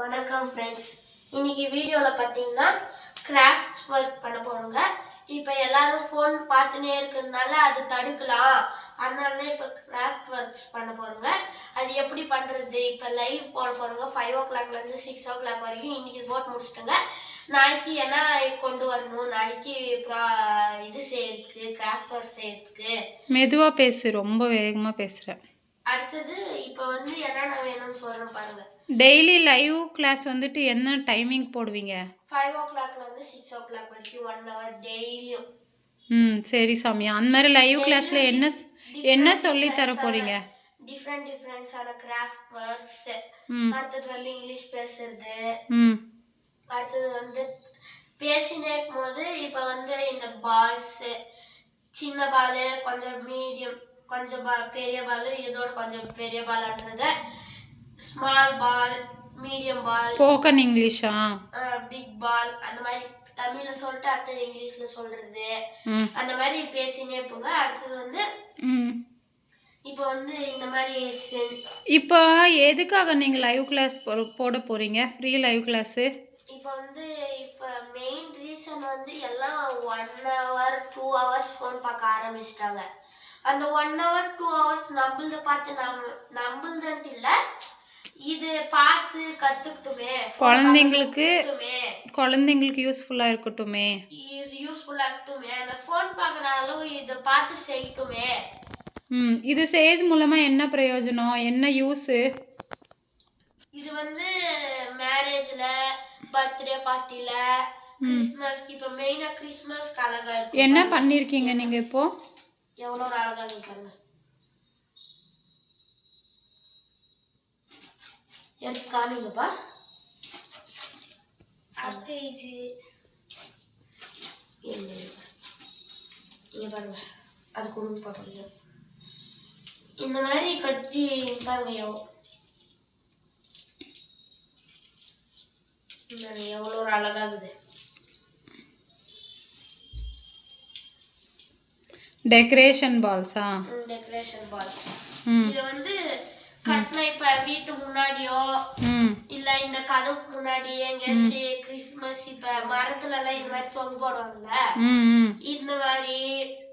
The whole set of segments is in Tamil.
வணக்கம் ஃப்ரெண்ட்ஸ் இன்னைக்கு வீடியோவில் பார்த்தீங்கன்னா கிராஃப்ட் ஒர்க் பண்ண போகிறோங்க இப்போ எல்லாரும் ஃபோன் பார்த்துனே இருக்கிறதுனால அது தடுக்கலாம். அதனால தான் இப்போ கிராஃப்ட் ஒர்க்ஸ் பண்ண போகிறோங்க அது எப்படி பண்ணுறது இப்போ லைவ் போட போகிறோங்க ஃபைவ் ஓ கிளாக்லேருந்து சிக்ஸ் ஓ கிளாக் வரைக்கும் இன்னைக்கு போட்டு முடிச்சிட்டோங்க. நாளைக்கு என்ன கொண்டு வரணும்? நாளைக்கு ப்ரா- இது செய்யறதுக்கு கிராஃப்ட் ஒர்க் செய்யறதுக்கு. மெதுவாக பேசு. ரொம்ப வேகமாக பேசுகிறேன் அடுத்தது இப்போ வந்து என்னென்ன வேணும்னு சொல்கிறேன் பாருங்கள் டெய்லி லைவ் கிளாஸ் வந்துட்டு என்ன டைமிங் போடுவீங்க? ஃபைவ் ஓ கிளாக்லேருந்து சிக்ஸ் ஓ கிளாக் வரைக்கும் ஒன் ஹவர் டெய்லியும் ம் சரி சாமி. அந்த மாதிரி லைவ் கிளாஸில் என்ன என்ன சொல்லி தர போகிறீங்க டிஃப்ரெண்ட் டிஃப்ரெண்ட்ஸான கிராஃப்ட் ம். அடுத்தது வந்து இங்கிலீஷ் பேசுறது. ம். அடுத்தது வந்து பேசினே இருக்கும்போது இப்போ வந்து இந்த பால்ஸ் சின்ன பால் கொஞ்சம் மீடியம் கொஞ்சம் பால் பெரிய பால் இதோட கொஞ்சம் பெரிய பால்ன்றத small ball medium ball spoken இங்கிலீஷா big ball அந்த மாதிரி தமிழ்ல சொல்லிட்டு அடுத்தது இங்கிலீஷ்ல சொல்றது. அந்த மாதிரி பேசினே போங்க. அடுத்தது வந்து இப்போ வந்து இந்த மாதிரி இப்போ எதுக்காக நீங்கள் லைவ் கிளாஸ் போட போகிறீங்க ஃப்ரீ லைவ் கிளாஸு இப்போ வந்து இப்போ மெயின் ரீசன் வந்து எல்லாம் one hour two hours phone பார்க்க ஆரம்பிச்சிட்டாங்க. அந்த ஒன் ஹவர் டூ ஹவர்ஸ் நம்மளத பார்த்து நம்ம நம்மளதுன்ட்டு இல்லை இது பார்த்து கற்றுக்கிட்டுமே குழந்தைங்களுக்கு குழந்தைங்களுக்கு யூஸ்ஃபுல்லாக இருக்கட்டுமே. யூஸ்ஃபுல்லாக இருக்கட்டுமே. அந்த ஃபோன் பார்க்கனாலும் இதை பார்த்து செய்யட்டுமே. ம் இது செய்யறது மூலமாக என்ன பிரயோஜனம்? என்ன யூஸு இது வந்து மேரேஜ்ல பர்த்டே பார்ட்டில கிறிஸ்மஸ்க்கு இப்போ மெயினா கிறிஸ்மஸ்க்கு அழகா இருக்கும் என்ன பண்ணியிருக்கீங்க நீங்கள் இப்போது எவ்வளோ ஒரு அழகா இருக்கு பாருங்க. எடுத்து காமிங்கப்பா. அடுத்து இது இங்கே பாருங்க. அது கொடுங்க பாருங்க இந்த மாதிரி கட்டி பாருங்க எவ்வளோ எவ்வளோ ஒரு அழகாகுது. டெக்கரேஷன் பால்ஸா டெக்கரேஷன் பால்ஸ் இது வந்து கட்டின இப்ப வீட்டு முன்னாடியோ இல்ல இந்த கதவுக்கு முன்னாடி எங்கேயாச்சும் கிறிஸ்மஸ் இப்ப மரத்துல எல்லாம் இந்த மாதிரி தொங்க போடுவாங்கல்ல? இந்த மாதிரி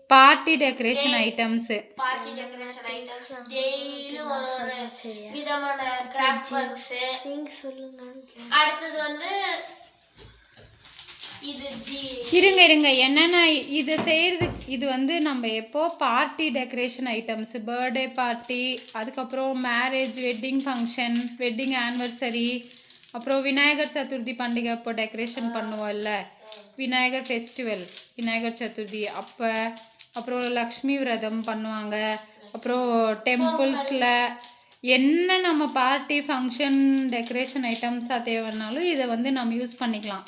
party decoration items party decoration items டெய்லியும் ஒரு ஒரு விதமான கிராஃப்ட் ஒர்க்ஸ் அடுத்தது வந்து இருங்க இருங்க. என்னென்ன இது செய்கிறதுக்கு இது வந்து நம்ம எப்போ party decoration items birthday party அதுக்கப்புறம் marriage wedding function wedding anniversary அப்புறம் விநாயகர் சதுர்த்தி பண்டிகை அப்போ டெக்கரேஷன் பண்ணுவோம்ல. விநாயகர் ஃபெஸ்டிவல் விநாயகர் சதுர்த்தி. அப்போ அப்புறம் லக்ஷ்மி விரதம் பண்ணுவாங்க. அப்புறம் டெம்பிள்ஸில் என்ன நம்ம பார்ட்டி ஃபங்க்ஷன் டெக்கரேஷன் ஐட்டம்ஸாக தேவைன்னாலும் இதை வந்து நம்ம யூஸ் பண்ணிக்கலாம்.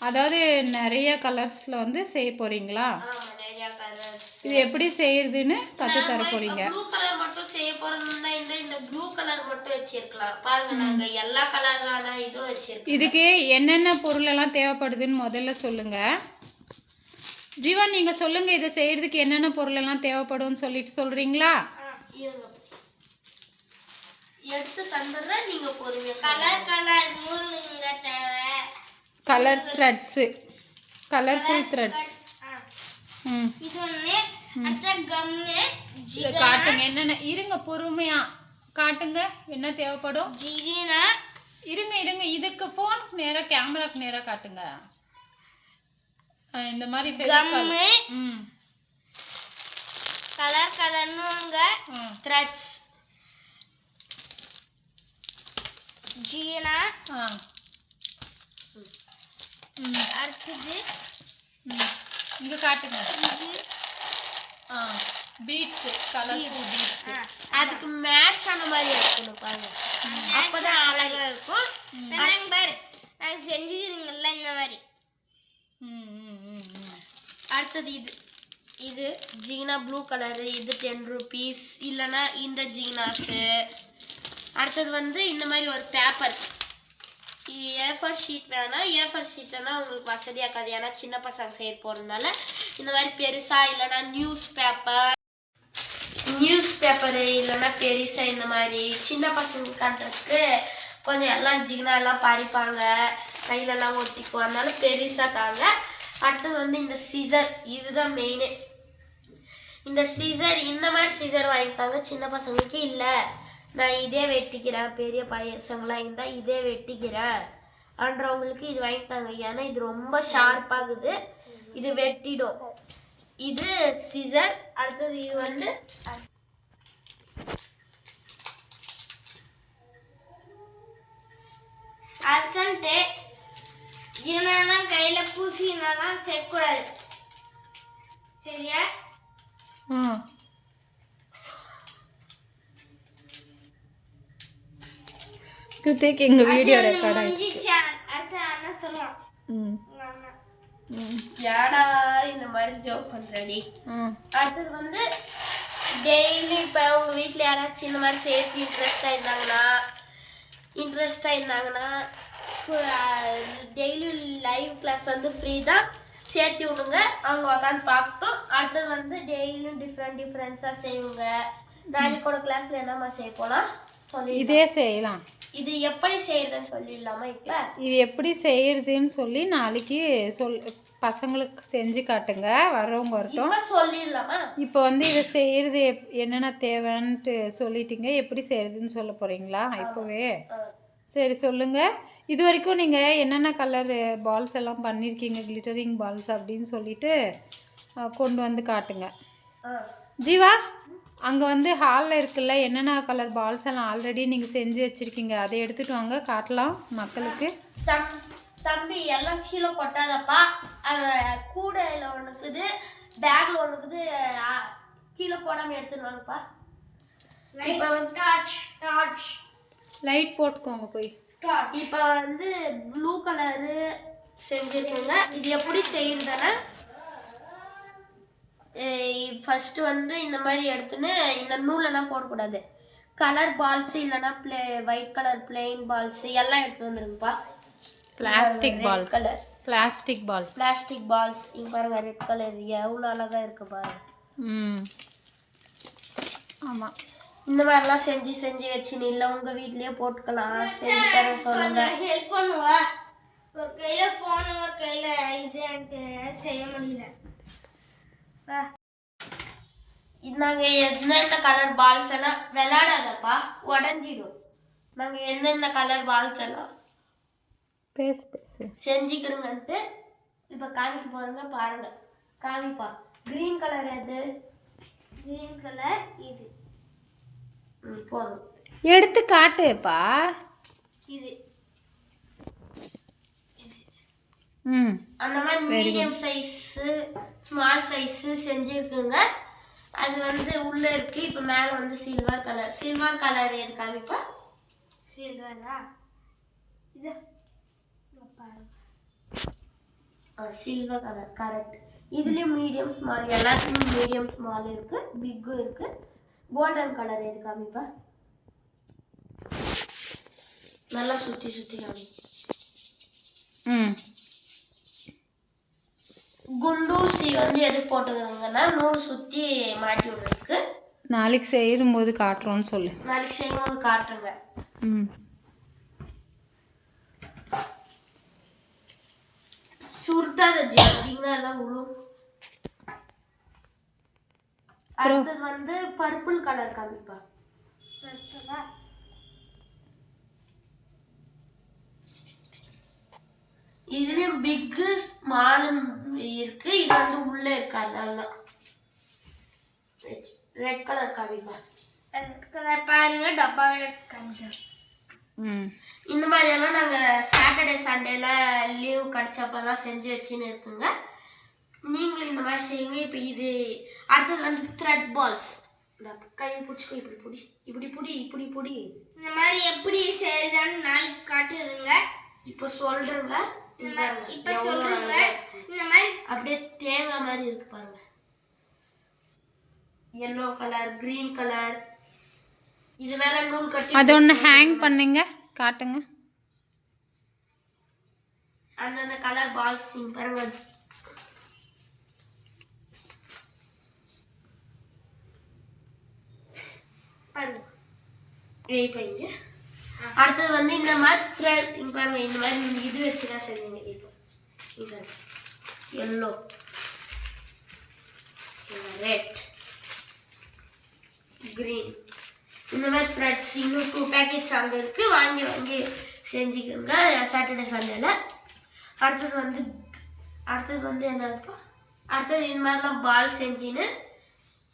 அதாவது நிறைய கலர்ஸில் வந்து செய்ய போகிறீங்களா ஆமா நிறைய கலர்ஸ். இது எப்படி செய்யறதுன்னு கற்று தர போகிறீங்க ப்ளூ கலர் மட்டும் செய்ய போறோம்னா இந்த இந்த ப்ளூ கலர் மட்டும் வச்சிருக்கலாம். பாருங்க நாங்க எல்லா கலரான இதுவும் வச்சிருக்கோம் இதுக்கு என்னென்ன பொருளெல்லாம் தேவைப்படுதுன்னு முதல்ல சொல்லுங்க. ஜீவா நீங்க சொல்லுங்க இதை செய்யறதுக்கு என்னென்ன பொருளெல்லாம் தேவைப்படும்னு சொல்லிட்டு இருங்க. எடுத்து தந்துடுறேன் நீங்க பொறுமையா கலர் கலர் மூணுங்க தேவை. கலர் த்ரெட்ஸு கலர்ஃபுல் த்ரெட்ஸ் ம். இது அடுத்த கம்மு காட்டுங்க. என்னென்ன இருங்க பொறுமையா. காட்டுங்க என்ன தேவைப்படும்? ஜீனா இருங்க இருங்க இதுக்கு ஃபோனுக்கு நேரா கேமராக்கு நேரா காட்டுங்க. இந்த மாதிரி ஃபெவிகால் ம். கலர் கலர்னுங்க த்ரெட்ஸ் ஜீனா ஆ. அடுத்தது. ம் இங்க காட்டுங்க. ஆ பீட்ஸ் கலர்ஃபுல் பீட்ஸ் அதுக்கு மேட்ச் ஆன மாதிரி இருக்கணும் பாருங்க. அப்பதான் அழகா இருக்கும். பாருங்க பாரு நாங்க செஞ்சுக்கிறீங்கல்ல இந்த மாதிரி. அடுத்தது இது. இது ஜீனா ப்ளூ கலரு இது டென் ருபீஸ் இல்லைன்னா இந்த ஜீனாஸு அடுத்தது வந்து இந்த மாதிரி ஒரு பேப்பர் ஏஃபர் ஷீட் வேணா ஏஃபர் ஷீட்னா உங்களுக்கு வசதியாக இருக்காது ஏன்னா சின்ன பசங்க செய்ய போகிறதுனால இந்த மாதிரி பெருசாக இல்லைன்னா நியூஸ் பேப்பர் நியூஸ் பேப்பரு இல்லைன்னா பெருசாக இந்த மாதிரி சின்ன பசங்க கட்டுறதுக்கு கொஞ்சம் எல்லாம் ஜிகினா எல்லாம் பறிப்பாங்க. கையிலலாம் ஒட்டிக்கும் அதனால பெருசாக தாங்க. அடுத்தது வந்து இந்த சிசர் இதுதான் மெயினே இந்த சீசர் இந்த மாதிரி சீசர் வாங்கி தாங்க சின்ன பசங்களுக்கு இல்லை. நான் இதே வெட்டிக்கிறேன். பெரிய பசங்களாம் இருந்தால் இதே வெட்டிக்கிறேன். அன்றவங்களுக்கு இது வாங்கி தாங்க. ஏன்னா இது ரொம்ப ஷார்ப்பாகுது இது வெட்டிடும். இது சீசர் அடுத்தது இது வந்து அதுக்குன்ட்டு ஜீவனெல்லாம் கையில பூசினாலாம் செய்யக்கூடாது சரியா? ஆ ம் உங்க அண்ணன் ம். ஏடா இந்த மாதிரி ஜோக் பண்ணுறடி ம் அடுத்தது வந்து டெய்லி இப்போ உங்கள் வீட்டில் யாராச்சும் இந்த மாதிரி சேர்த்து இன்ட்ரெஸ்டாக இருந்தாங்கன்னா இன்ட்ரெஸ்டாக இருந்தாங்கன்னா டெய்லி லைவ் கிளாஸ் வந்து ஃப்ரீ தான். சேர்த்து விடுங்க. அவங்க உட்காந்து பார்க்கட்டும். அடுத்தது வந்து டெய்லியும் டிஃப்ரெண்ட் டிஃப்ரெண்ட்ஸாக செய்வாங்க நாளைக்கோட கிளாஸில் என்னம்மா செய்ய போகலாம் சொல்லி இதே செய்யலாம். இது எப்படி செய்யறதுன்னு சொல்லிடலாமா இப்போ? இது எப்படி செய்யறதுன்னு சொல்லி நாளைக்கு சொல் பசங்களுக்கு செஞ்சு காட்டுங்க. வர்றவங்க வரட்டும். இப்போ சொல்லிடலாமா? இப்போ வந்து இதை செய்யறது என்னென்ன தேவைன்ட்டு சொல்லிட்டீங்க. எப்படி செய்யறதுன்னு சொல்ல போறீங்களா? இப்போவே. சரி சொல்லுங்க. இது வரைக்கும் நீங்கள் என்னென்ன கலர் பால்ஸ் எல்லாம் பண்ணியிருக்கீங்க கிளிட்டரிங் பால்ஸ் அப்படின்னு சொல்லிட்டு கொண்டு வந்து காட்டுங்க. ஜீவா அங்கே வந்து ஹாலில் இருக்குல்ல என்னென்ன கலர் பால்ஸ் எல்லாம் ஆல்ரெடி நீங்கள் செஞ்சு வச்சுருக்கீங்க அதை எடுத்துகிட்டு வாங்க காட்டலாம் மக்களுக்கு. தம் தம்பி எல்லாம் கீழே கொட்டாதப்பா. கூடையில் ஒன்று இருக்குது பேக்கில் ஒன்று இருக்குது கீழே போடாமல் எடுத்துன்னு வாங்கப்பா. இப்போ வந்து டார்ச் டார்ச் லைட் போட்டுக்கோங்க போய். இப்போ வந்து ப்ளூ கலரு செஞ்சுருக்கோங்க. இது எப்படி செய்யுறதுன்னா ஃபஸ்ட்டு வந்து இந்த மாதிரி எடுத்துன்னு இந்த நூலெல்லாம் போடக்கூடாது. கலர் பால்ஸ் இல்லைன்னா ப்ளே ஒயிட் கலர் பிளெயின் பால்ஸ் எல்லாம் எடுத்து வந்துருங்கப்பா. Plastic balls color. Plastic balls plastic balls இங்க பாருங்க ரெட் கலர் எவ்வளோ அழகா இருக்கு பாருங்க. ம். ஆமாம் இந்த மாதிரிலாம் செஞ்சு செஞ்சு வச்சுன்னு இல்லை உங்க வீட்லயே போட்டுக்கலாம். செஞ்சு தர சொல்லுங்க. ஹெல்ப் பண்ணுவா. ஒரு கையில ஃபோன் ஒரு கையில இது எனக்கு செய்ய முடியல. வா. இது நாங்க எந்தெந்த கலர் பால்ஸ் எல்லாம் விளையாடாதப்பா உடஞ்சிடும். நாங்க எந்தெந்த கலர் பால்ஸ் எல்லாம் பேசு பேசு. செஞ்சுக்கிறோங்கன்ட்டு இப்ப காமிக்க போறேங்க பாருங்க. காமிப்பா. கிரீன் கலர் எது? கிரீன் கலர் இது. போதும். எடுத்து காட்டுப்பா. இது. ம். அந்த மாதிரி மீடியம் சைஸு ஸ்மால் சைஸு செஞ்சுருக்குங்க. அது வந்து உள்ள இருக்கு இப்போ மேலே வந்து சில்வர் கலர் சில்வர் கலர் எது காமிப்பா சில்வரா இது. சில்வர் கலர் கரெக்ட் இதுலயும் மீடியம் ஸ்மால் எல்லாத்துலயும் மீடியம் ஸ்மால் இருக்கு பிக்கும் இருக்கு. கோல்டன் கலர் எது காமிப்பா நல்லா சுத்தி சுத்தி காமி ம். குண்டூசி வந்து எது போட்டுக்கிறாங்கன்னா நூல் சுத்தி மாட்டி விடுறதுக்கு. நாளைக்கு செய்யும்போது காட்டுறோன்னு சொல்லு. நாளைக்கு செய்யும்போது காட்டுங்க. ம். சுருட்டாத ஜிங்கன்னா எல்லாம் விழும் அடுத்தது வந்து பர்பிள் கலர் காமிப்பா இதுலயும் பிக்கு ஸ்மாலும் இருக்கு. இது வந்து உள்ள இருக்கு. அதெல்லாம் ரெட் கலர் காமிப்பா ரெட் கலர் பாருங்க டப்பாவை எடுத்து காமிக்கிறேன். ம். இந்த மாதிரி எல்லாம் நாங்க சாட்டர்டே சண்டேல லீவ் கிடைச்சப்பெல்லாம் செஞ்சு வச்சுன்னு இருக்குங்க. நீங்களும் இந்த மாதிரி செய்யுங்க. இப்போ இது அடுத்தது வந்து த்ரெட் பால்ஸ் இந்த கையில் பிடிச்சிக்கோ இப்படி பிடி இப்படி பிடி இப்படி பிடி. இந்த மாதிரி எப்படி செய்யறதான்னு நாளைக்கு காட்டுறேங்க இப்போ சொல்றேங்க. இந்த மாதிரி இப்ப சொல்றேங்க. இந்த மாதிரி அப்படியே தேங்காய் மாதிரி இருக்கு பாருங்க. எல்லோ கலர் கிரீன் கலர் இது மேல நூல் கட்டி அது ஒன்று ஹேங் பண்ணுங்க காட்டுங்க. அந்தந்த கலர் பால்ஸ் பாருங்க. பாருங்க. அடுத்தது வந்து இந்த மாதிரி த்ரெட் இங்க இந்த மாதிரி இது வச்சு தான் செஞ்சீங்க இப்போ. இங்க எல்லோ ரெட் கிரீன் இந்த மாதிரி த்ரெட்ஸ் இன்னும் டூ பேக்கெட்ஸ் அங்கே இருக்குது வாங்கி வாங்கி செஞ்சுக்கோங்க. சாட்டர்டே சண்டேல அடுத்தது வந்து அடுத்தது வந்து என்னப்பா? அடுத்தது இந்த மாதிரிலாம் பால் செஞ்சுன்னு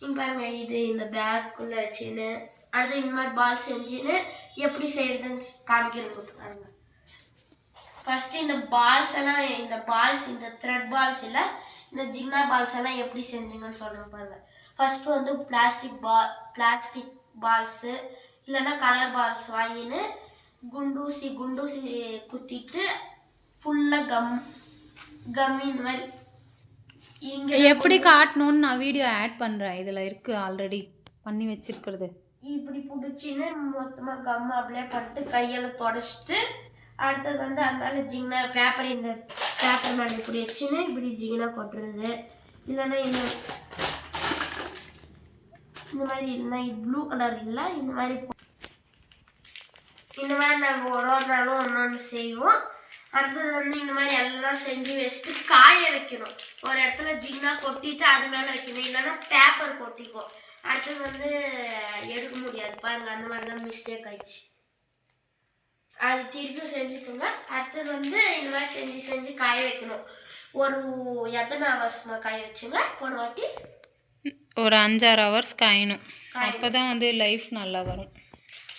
இங்கே பாருங்க இது இந்த பேக்குள்ளே வச்சுன்னு அடுத்து இந்த மாதிரி பால் செஞ்சுன்னு எப்படி செய்யறதுன்னு காமிக்கிறேன் பாருங்க. ஃபர்ஸ்ட் இந்த பால்ஸ் எல்லாம் இந்த பால்ஸ் இந்த த்ரெட் பால்ஸ் இல்லை இந்த ஜிம்னா பால்ஸ் எல்லாம் எப்படி செஞ்சீங்கன்னு சொல்றேன் பாருங்க. ஃபர்ஸ்ட் வந்து பிளாஸ்டிக் பால் பிளாஸ்டிக் பால்ஸு இல்லைன்னா கலர் பால்ஸ் வாங்கின்னு குண்டூசி குண்டூசி குத்திட்டு ஃபுல்லாக கம் கம் இந்த மாதிரி இங்கே எப்படி காட்டணும்னு நான் வீடியோ ஆட் பண்ணுறேன் இதில் இருக்குது ஆல்ரெடி பண்ணி வச்சிருக்கிறது. இப்படி பிடிச்சின்னு மொத்தமாக கம் அப்படியே பண்ணிட்டு கையில் தொடச்சிட்டு அடுத்தது வந்து அதனால ஜிங்னா பேப்பர் இந்த பேப்பர் மேலே இப்படி வச்சுன்னு இப்படி ஜிங்கினா கொட்டுறது. இல்லைன்னா இந்த இந்த மாதிரி இல்லைன்னா ப்ளூ கலர் இல்லை இந்த மாதிரி இந்த மாதிரி நாங்கள் ஒரு ஒரு நாளும் ஒன்று ஒன்று செய்வோம். அடுத்தது வந்து இந்த மாதிரி எல்லாம் செஞ்சு வச்சுட்டு காய வைக்கணும். ஒரு இடத்துல ஜின்னா கொட்டிட்டு அது மேலே வைக்கணும். இல்லைன்னா பேப்பர் கொட்டிக்கும் அடுத்தது வந்து எடுக்க முடியாது. பாருங்க அந்த மாதிரி தான் மிஸ்டேக் ஆயிடுச்சு. அது திருப்பி செஞ்சுக்கோங்க. அடுத்தது வந்து இந்த மாதிரி செஞ்சு செஞ்சு காய வைக்கணும். ஒரு எத்தனை அவசரமாக காய வச்சுங்க? போன வாட்டி? ஒரு அஞ்சாறு ஹவர்ஸ் காயணும். அப்போ தான் வந்து லைஃப் நல்லா வரும்.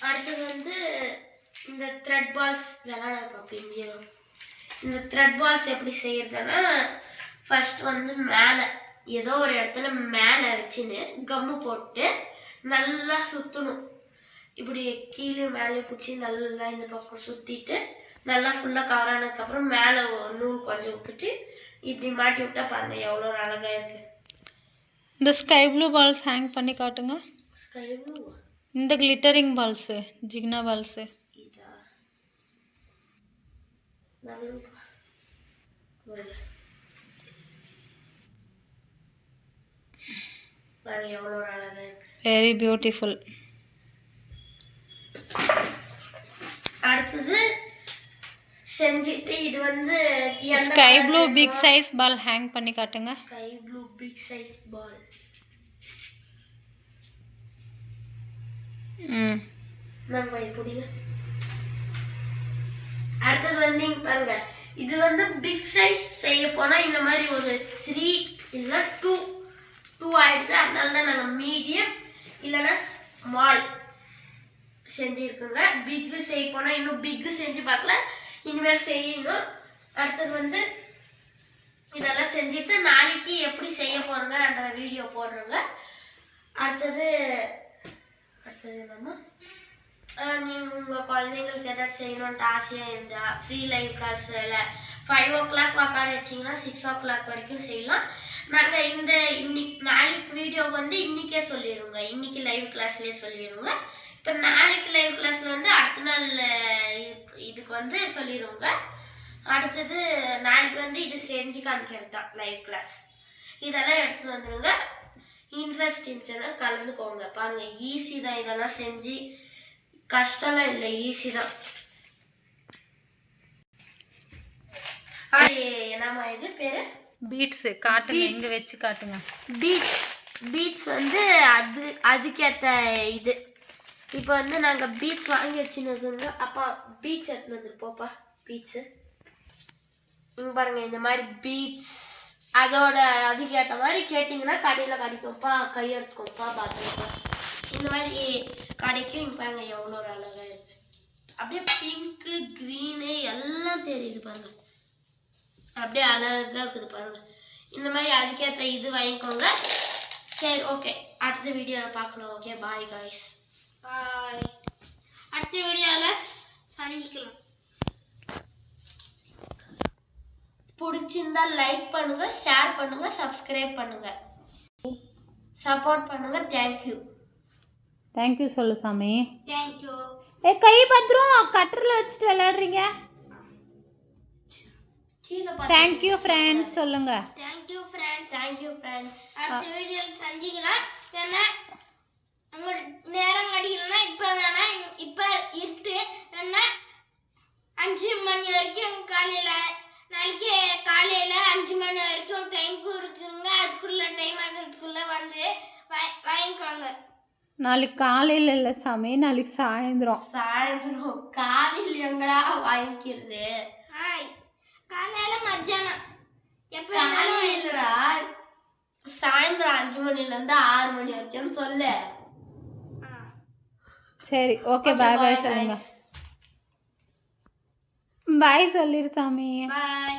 அடுத்தது வந்து இந்த த்ரெட் பால்ஸ் விளாட பிஞ்சிடும் இந்த த்ரெட் பால்ஸ் எப்படி செய்யறதுன்னா ஃபர்ஸ்ட் வந்து மேலே ஏதோ ஒரு இடத்துல மேலே வச்சுன்னு கம்மு போட்டு நல்லா சுற்றணும் இப்படி கீழே மேலே பிடிச்சி நல்லா இந்த பக்கம் சுற்றிட்டு நல்லா ஃபுல்லாக கவர் ஆனதுக்கப்புறம் மேலே நூல் கொஞ்சம் விட்டுட்டு இப்படி மாட்டி விட்டா பாருங்க எவ்வளோ அழகாக இருக்கு. இந்த ஸ்கை ப்ளூ பால்ஸ் ஹேங் பண்ணி காட்டுங்க. ஸ்கை ப்ளூ இந்த கிளிட்டரிங் பால்ஸு ஜிக்னா பால்ஸு இதா? பாருங்க இருக்கு வெரி பியூட்டிஃபுல் அடுத்தது செஞ்சுட்டு இது வந்து sky blue big size ball hang பண்ணி காட்டுங்க. Sky blue big size ball ம். பிடிங்க. அடுத்தது வந்து இங்க பாருங்க. இது வந்து பிக் சைஸ் செய்ய போனா இந்த மாதிரி ஒரு த்ரீ இல்லைன்னா டூ டூ ஆயிடுச்சு. அதனால தான் நாங்கள் மீடியம் இல்லைன்னா ஸ்மால் செஞ்சுருக்கோங்க. பிக்கு செய்ய போனால் இன்னும் பிக்கு செஞ்சு பார்க்கல. இனிமேல் செய்யணும். அடுத்தது வந்து இதெல்லாம் செஞ்சுட்டு நாளைக்கு எப்படி செய்ய போகிறோங்கன்ற வீடியோ போடுறோங்க. அடுத்தது அடுத்தது என்னம்மா? நீங்கள் உங்கள் குழந்தைங்களுக்கு எதாவது செய்யணுன்ட்டு ஆசையாக இருந்தால் ஃப்ரீ லைவ் கிளாஸில் ஃபைவ் ஓ கிளாக் உட்கார வச்சிங்கன்னா சிக்ஸ் ஓ கிளாக் வரைக்கும் செய்யலாம். நாங்கள் இந்த இன்னைக்கு நாளைக்கு வீடியோ வந்து இன்றைக்கே சொல்லிடுவோங்க இன்னைக்கு லைவ் கிளாஸ்லேயே சொல்லிடுவோங்க இப்போ நாளைக்கு லைவ் கிளாஸில் வந்து அடுத்த நாள் இது- இதுக்கு வந்து சொல்லிடுவோங்க அடுத்தது நாளைக்கு வந்து இது செஞ்சு காமிக்கிறது தான் லைவ் கிளாஸ் இதெல்லாம் எடுத்து வந்துடுங்க இன்ட்ரெஸ்ட் இருந்துச்சுன்னா கலந்துக்கோங்க. பாருங்கள் ஈஸி தான் இதெல்லாம் செஞ்சு கஷ்டம்லாம் இல்லை ஈஸி தான். என்னம்மா இது பேரு? பீட்ஸு காட்டுங்க இங்கே வச்சு காட்டுங்க. பீட்ஸ் பீட்ஸ் வந்து அது அதுக்கேற்ற இது. இப்போ வந்து நாங்கள் பீட்ஸ் வாங்கி வச்சுருந்தோங்க அப்பா பீட்ஸ் எடுத்துனது போப்பா பீட்ஸு இங்க பாருங்க இந்த மாதிரி பீட்ஸ் அதோட அதுக்கேற்ற மாதிரி கேட்டிங்கன்னா கடையில் கிடைக்கும்ப்பா கையெடுத்துக்கோப்பா பார்த்துக்கோப்பா இந்த மாதிரி கிடைக்கும் இங்க பாருங்க எவ்வளோ அழகா இருக்கு. அப்படியே பிங்க்கு க்ரீனு எல்லாம் தெரியுது பாருங்க. அப்படியே அழகா இருக்குது பாருங்க. இந்த மாதிரி அதுக்கேற்ற இது வாங்கிக்கோங்க. சரி ஓகே அடுத்த வீடியோவில் பார்க்கலாம் ஓகே பாய் காய்ஸ் பாய் அடுத்த வீடியோவில் சந்திக்கலாம். பிடிச்சிருந்தா லைக் பண்ணுங்க ஷேர் பண்ணுங்க சப்ஸ்கிரைப் பண்ணுங்க. சப்போர்ட் பண்ணுங்க. தேங்க்யூ தேங்க்யூ சொல்லு சாமி. தேங்க்யூ ஏ கை பத்திரம் கட்டரில் வச்சுட்டு விளையாடுறீங்க. தேங்க்யூ ஃப்ரெண்ட்ஸ் சொல்லுங்க. Thank you friends thank you friends அடுத்த வீடியோவில் சந்திக்கலாம். ஏன்னா அங்க நேரம் கிடைக்கலன்னா இப்ப வேணா இப்ப இருட்டு. வேணா அஞ்சு மணி வரைக்கும் காலையில நாளைக்கு காலையில அஞ்சு மணி வரைக்கும் டைமுக்கும் இருக்குங்க. அதுக்குள்ள டைம் வாங்கிக்கோங்க நாளைக்கு காலையில் இல்லை சாமி நாளைக்கு சாயந்தரம். சாயந்தரம். காலையில் எங்கடா வாங்கிக்கிறது? ஹாய். காலையில மத்தியானம். எப்ப காலையிலடா சாயந்தரம் அஞ்சு மணில இருந்து ஆறு மணி வரைக்கும் சொல்லு. ஆ. சரி ஓகே பாய் பாய் சொல்லுங்க. பாய் சொல்லிரு சாமி. பாய்